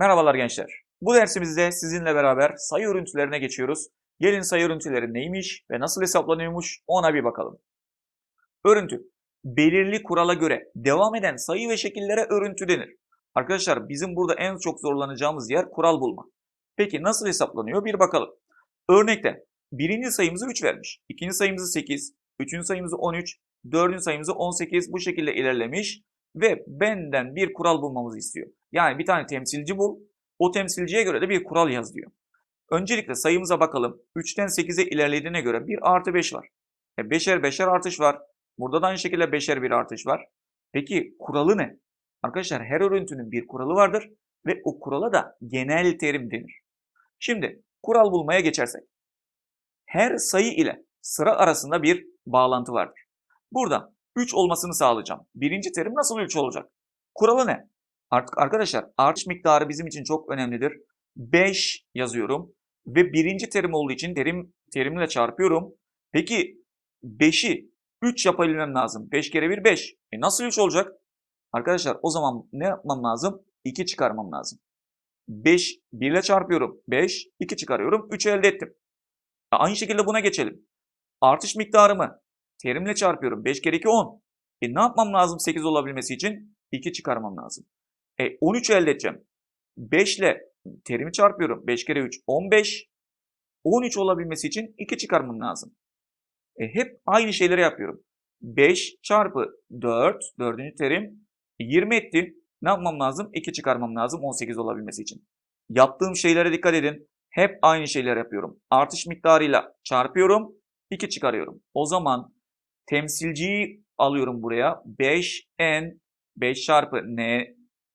Merhabalar gençler. Bu dersimizde sizinle beraber sayı örüntülerine geçiyoruz. Gelin sayı örüntüleri neymiş ve nasıl hesaplanıyormuş ona bir bakalım. Örüntü. Belirli kurala göre devam eden sayı ve şekillere örüntü denir. Arkadaşlar bizim burada en çok zorlanacağımız yer kural bulma. Peki nasıl hesaplanıyor bir bakalım. Örnekte birinci sayımızı 3 vermiş. ikinci sayımızı 8, üçüncü sayımızı 13, dördüncü sayımızı 18 bu şekilde ilerlemiş ve benden bir kural bulmamızı istiyor. Yani bir tane temsilci bul, o temsilciye göre de bir kural yaz diyor. Öncelikle sayımıza bakalım. 3'ten 8'e ilerlediğine göre 1 artı 5 var. E beşer beşer artış var. Burada da aynı şekilde beşer bir artış var. Peki kuralı ne? Arkadaşlar her örüntünün bir kuralı vardır ve o kurala da genel terim denir. Şimdi kural bulmaya geçersek. Her sayı ile sıra arasında bir bağlantı vardır. Burada 3 olmasını sağlayacağım. Birinci terim nasıl 3 olacak? Kuralı ne? Artık arkadaşlar artış miktarı bizim için çok önemlidir. 5 yazıyorum ve birinci terim olduğu için terim terimle çarpıyorum. Peki 5'i 3 yapabilmem lazım. 5 kere 1 5. E nasıl 3 olacak? Arkadaşlar o zaman ne yapmam lazım? 2 çıkarmam lazım. 5 1 ile çarpıyorum. 5 2 çıkarıyorum. 3 elde ettim. E aynı şekilde buna geçelim. Artış miktarımı terimle çarpıyorum. 5 kere 2 10. E ne yapmam lazım 8 olabilmesi için? 2 çıkarmam lazım. E 13 elde edeceğim. 5 ile terimi çarpıyorum. 5 kere 3 15. 13 olabilmesi için 2 çıkarmam lazım. E hep aynı şeyleri yapıyorum. 5 çarpı 4, dördüncü terim 20 etti. Ne yapmam lazım? 2 çıkarmam lazım 18 olabilmesi için. Yaptığım şeylere dikkat edin. Hep aynı şeyler yapıyorum. Artış miktarıyla çarpıyorum, 2 çıkarıyorum. O zaman temsilciyi alıyorum buraya. 5n 5 çarpı n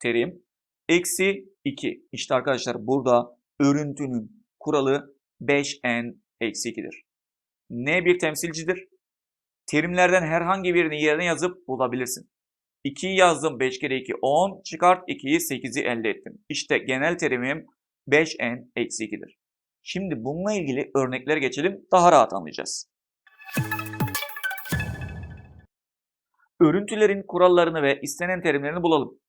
terim eksi 2. İşte arkadaşlar burada örüntünün kuralı 5n eksi 2'dir. N bir temsilcidir. Terimlerden herhangi birini yerine yazıp bulabilirsin. 2'yi yazdım 5 kere 2 10 çıkart 2'yi 8'i elde ettim. İşte genel terimim 5n eksi 2'dir. Şimdi bununla ilgili örneklere geçelim daha rahat anlayacağız. Örüntülerin kurallarını ve istenen terimlerini bulalım.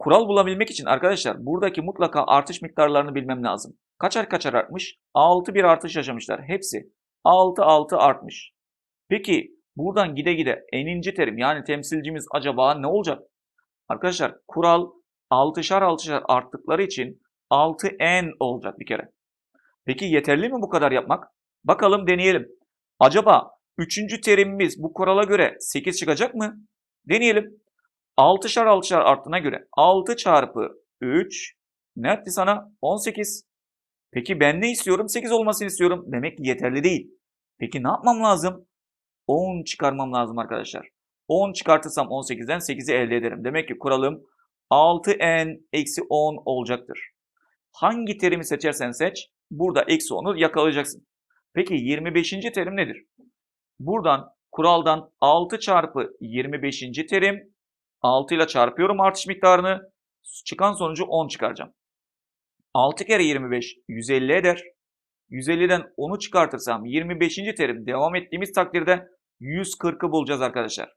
Kural bulabilmek için arkadaşlar buradaki mutlaka artış miktarlarını bilmem lazım. Kaçar kaçar artmış? 6 bir artış yaşamışlar. Hepsi 6 6 artmış. Peki buradan gide gide eninci terim yani temsilcimiz acaba ne olacak? Arkadaşlar kural 6'şar 6'şar arttıkları için 6n olacak bir kere. Peki yeterli mi bu kadar yapmak? Bakalım deneyelim. Acaba üçüncü terimimiz bu kurala göre 8 çıkacak mı? Deneyelim. 6'şar 6'şar arttığına göre 6 çarpı 3 ne etti sana? 18. Peki ben ne istiyorum? 8 olmasını istiyorum. Demek ki yeterli değil. Peki ne yapmam lazım? 10 çıkarmam lazım arkadaşlar. 10 çıkartırsam 18'den 8'i elde ederim. Demek ki kuralım 6n eksi 10 olacaktır. Hangi terimi seçersen seç burada eksi 10'u yakalayacaksın. Peki 25. terim nedir? Buradan kuraldan 6 çarpı 25. terim 6 ile çarpıyorum artış miktarını. Çıkan sonucu 10 çıkaracağım. 6 kere 25 150 eder. 150'den 10'u çıkartırsam 25. terim devam ettiğimiz takdirde 140'ı bulacağız arkadaşlar.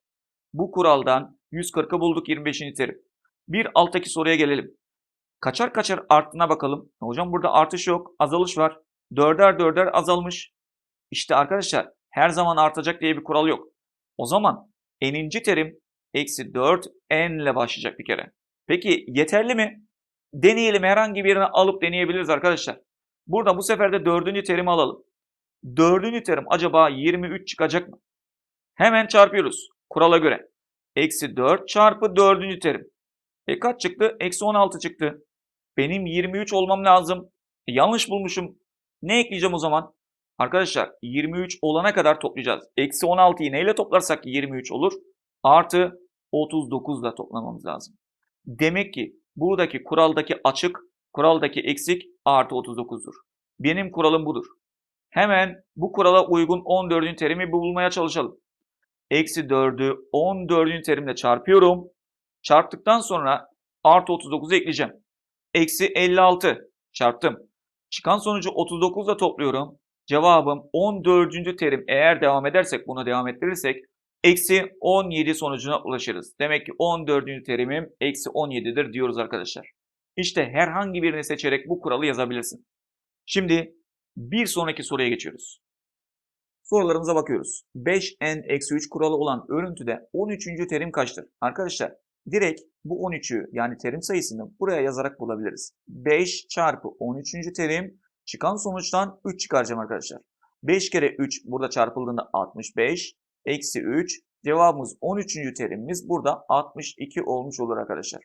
Bu kuraldan 140'ı bulduk 25. terim. Bir alttaki soruya gelelim. Kaçar kaçar arttığına bakalım. Hocam burada artış yok, azalış var. Dörder dörder azalmış. İşte arkadaşlar her zaman artacak diye bir kural yok. O zaman n'inci terim eksi 4 n ile başlayacak bir kere. Peki yeterli mi? Deneyelim herhangi birini alıp deneyebiliriz arkadaşlar. Burada bu sefer de dördüncü terimi alalım. Dördüncü terim acaba 23 çıkacak mı? Hemen çarpıyoruz kurala göre. Eksi 4 çarpı dördüncü terim. E kaç çıktı? Eksi 16 çıktı. Benim 23 olmam lazım. E, yanlış bulmuşum. Ne ekleyeceğim o zaman? Arkadaşlar 23 olana kadar toplayacağız. Eksi 16'yı neyle toplarsak 23 olur? Artı 39 ile toplamamız lazım. Demek ki buradaki kuraldaki açık, kuraldaki eksik artı 39'dur. Benim kuralım budur. Hemen bu kurala uygun 14. terimi bulmaya çalışalım. Eksi 4'ü 14. terimle çarpıyorum. Çarptıktan sonra artı 39'u ekleyeceğim. Eksi 56 çarptım. Çıkan sonucu 39 ile topluyorum. Cevabım 14. terim eğer devam edersek bunu devam ettirirsek eksi 17 sonucuna ulaşırız. Demek ki 14. terimim eksi 17'dir diyoruz arkadaşlar. İşte herhangi birini seçerek bu kuralı yazabilirsin. Şimdi bir sonraki soruya geçiyoruz. Sorularımıza bakıyoruz. 5n-3 kuralı olan örüntüde 13. terim kaçtır? Arkadaşlar direkt bu 13'ü yani terim sayısını buraya yazarak bulabiliriz. 5 çarpı 13. terim çıkan sonuçtan 3 çıkaracağım arkadaşlar. 5 kere 3 burada çarpıldığında 65 eksi 3 cevabımız 13. terimimiz burada 62 olmuş olur arkadaşlar.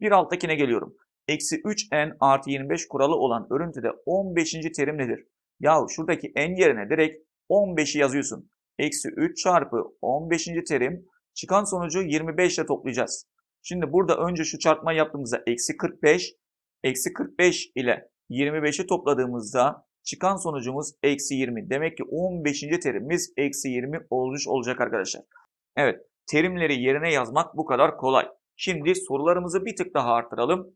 Bir alttakine geliyorum. Eksi 3n artı 25 kuralı olan örüntüde 15. terim nedir? Yahu şuradaki n yerine direkt 15'i yazıyorsun. Eksi 3 çarpı 15. terim çıkan sonucu 25 ile toplayacağız. Şimdi burada önce şu çarpmayı yaptığımızda eksi 45, eksi 45 ile 25'i topladığımızda çıkan sonucumuz eksi 20. Demek ki 15. terimimiz eksi 20 olmuş olacak arkadaşlar. Evet terimleri yerine yazmak bu kadar kolay. Şimdi sorularımızı bir tık daha arttıralım.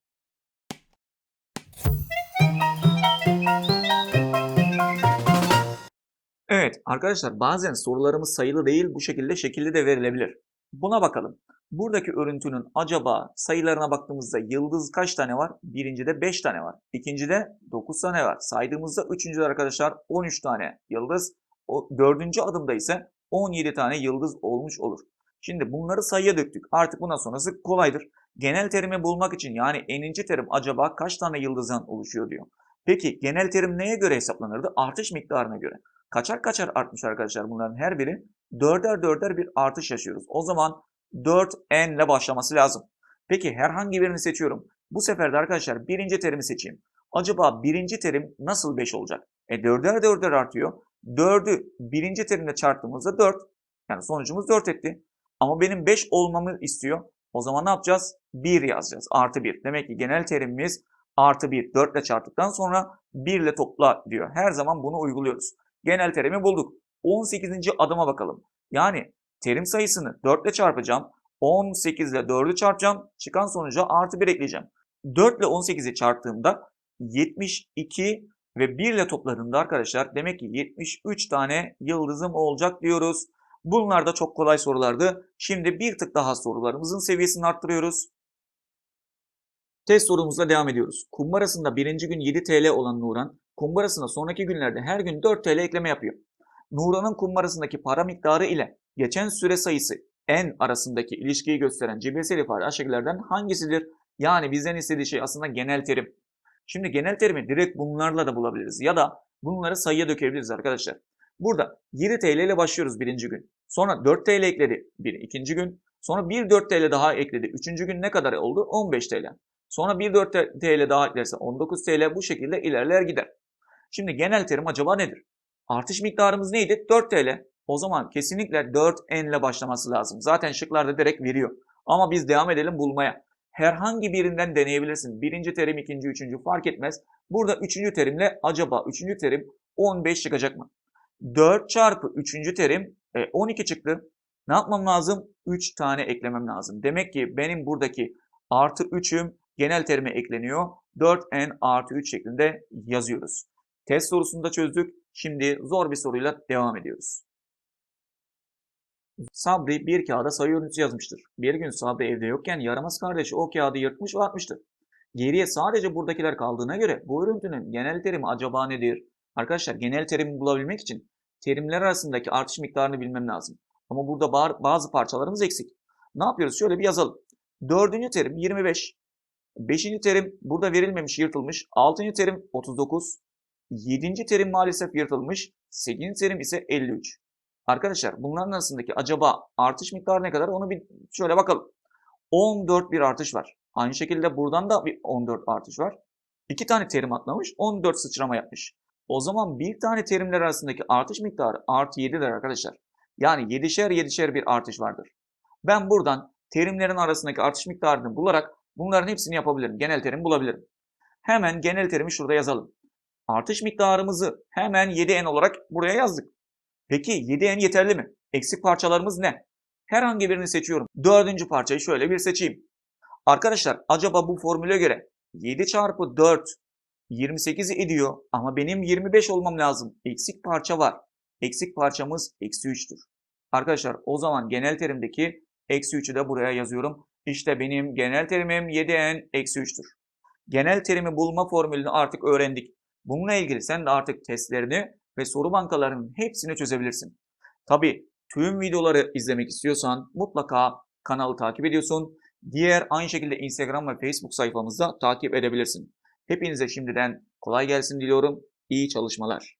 Evet arkadaşlar bazen sorularımız sayılı değil bu şekilde şekilde de verilebilir. Buna bakalım. Buradaki örüntünün acaba sayılarına baktığımızda yıldız kaç tane var? Birincide 5 tane var. İkincide 9 tane var. Saydığımızda üçüncüde arkadaşlar 13 tane yıldız. O dördüncü adımda ise 17 tane yıldız olmuş olur. Şimdi bunları sayıya döktük. Artık bundan sonrası kolaydır. Genel terimi bulmak için yani eninci terim acaba kaç tane yıldızdan oluşuyor diyor. Peki genel terim neye göre hesaplanırdı? Artış miktarına göre. Kaçar kaçar artmış arkadaşlar bunların her biri. Dörder dörder bir artış yaşıyoruz. O zaman 4n ile başlaması lazım. Peki herhangi birini seçiyorum. Bu sefer de arkadaşlar birinci terimi seçeyim. Acaba birinci terim nasıl 5 olacak? E dörder dörder artıyor. 4'ü birinci terimle çarptığımızda 4. Yani sonucumuz 4 etti. Ama benim 5 olmamı istiyor. O zaman ne yapacağız? 1 yazacağız. Artı 1. Demek ki genel terimimiz artı 1. 4 ile çarptıktan sonra 1 ile topla diyor. Her zaman bunu uyguluyoruz. Genel terimi bulduk. 18. adıma bakalım. Yani terim sayısını 4 ile çarpacağım. 18 ile 4'ü çarpacağım. Çıkan sonuca artı 1 ekleyeceğim. 4 ile 18'i çarptığımda 72 ve 1 ile topladığımda arkadaşlar demek ki 73 tane yıldızım olacak diyoruz. Bunlar da çok kolay sorulardı. Şimdi bir tık daha sorularımızın seviyesini arttırıyoruz. Test sorumuzla devam ediyoruz. Kumbarasında birinci gün 7 TL olan Nuran, kumbarasına sonraki günlerde her gün 4 TL ekleme yapıyor. Nuran'ın kumbarasındaki para miktarı ile geçen süre sayısı n arasındaki ilişkiyi gösteren cebirsel ifade aşağıdakilerden hangisidir? Yani bizden istediği şey aslında genel terim. Şimdi genel terimi direkt bunlarla da bulabiliriz ya da bunları sayıya dökebiliriz arkadaşlar. Burada 7 TL ile başlıyoruz birinci gün. Sonra 4 TL ekledi bir ikinci gün. Sonra bir 4 TL daha ekledi. Üçüncü gün ne kadar oldu? 15 TL. Sonra bir 4 TL daha eklerse 19 TL bu şekilde ilerler gider. Şimdi genel terim acaba nedir? Artış miktarımız neydi? 4 TL. O zaman kesinlikle 4N ile başlaması lazım. Zaten şıklarda direkt veriyor. Ama biz devam edelim bulmaya. Herhangi birinden deneyebilirsin. Birinci terim, ikinci, üçüncü fark etmez. Burada üçüncü terimle acaba üçüncü terim 15 çıkacak mı? 4 çarpı üçüncü terim e, 12 çıktı. Ne yapmam lazım? 3 tane eklemem lazım. Demek ki benim buradaki artı 3'üm genel terime ekleniyor. 4n artı 3 şeklinde yazıyoruz. Test sorusunu da çözdük. Şimdi zor bir soruyla devam ediyoruz. Sabri bir kağıda sayı örüntüsü yazmıştır. Bir gün Sabri evde yokken yaramaz kardeşi o kağıdı yırtmış ve atmıştır. Geriye sadece buradakiler kaldığına göre bu örüntünün genel terimi acaba nedir? Arkadaşlar genel terimi bulabilmek için terimler arasındaki artış miktarını bilmem lazım. Ama burada bazı parçalarımız eksik. Ne yapıyoruz? Şöyle bir yazalım. Dördüncü terim 25. Beşinci terim burada verilmemiş, yırtılmış. Altıncı terim 39. Yedinci terim maalesef yırtılmış. Sekizinci terim ise 53. Arkadaşlar bunların arasındaki acaba artış miktarı ne kadar onu bir şöyle bakalım. 14 bir artış var. Aynı şekilde buradan da bir 14 artış var. İki tane terim atlamış 14 sıçrama yapmış. O zaman bir tane terimler arasındaki artış miktarı artı 7'dir arkadaşlar. Yani 7'şer 7'şer bir artış vardır. Ben buradan terimlerin arasındaki artış miktarını bularak bunların hepsini yapabilirim. Genel terim bulabilirim. Hemen genel terimi şurada yazalım. Artış miktarımızı hemen 7n olarak buraya yazdık. Peki 7n yeterli mi? Eksik parçalarımız ne? Herhangi birini seçiyorum. Dördüncü parçayı şöyle bir seçeyim. Arkadaşlar acaba bu formüle göre 7 çarpı 4 28'i ediyor ama benim 25 olmam lazım. Eksik parça var. Eksik parçamız eksi 3'tür. Arkadaşlar o zaman genel terimdeki eksi 3'ü de buraya yazıyorum. İşte benim genel terimim 7n eksi 3'tür. genel terimi bulma formülünü artık öğrendik. Bununla ilgili sen de artık testlerini ve soru bankalarının hepsini çözebilirsin. Tabi tüm videoları izlemek istiyorsan mutlaka kanalı takip ediyorsun. Diğer aynı şekilde Instagram ve Facebook sayfamızda takip edebilirsin. Hepinize şimdiden kolay gelsin diliyorum. İyi çalışmalar.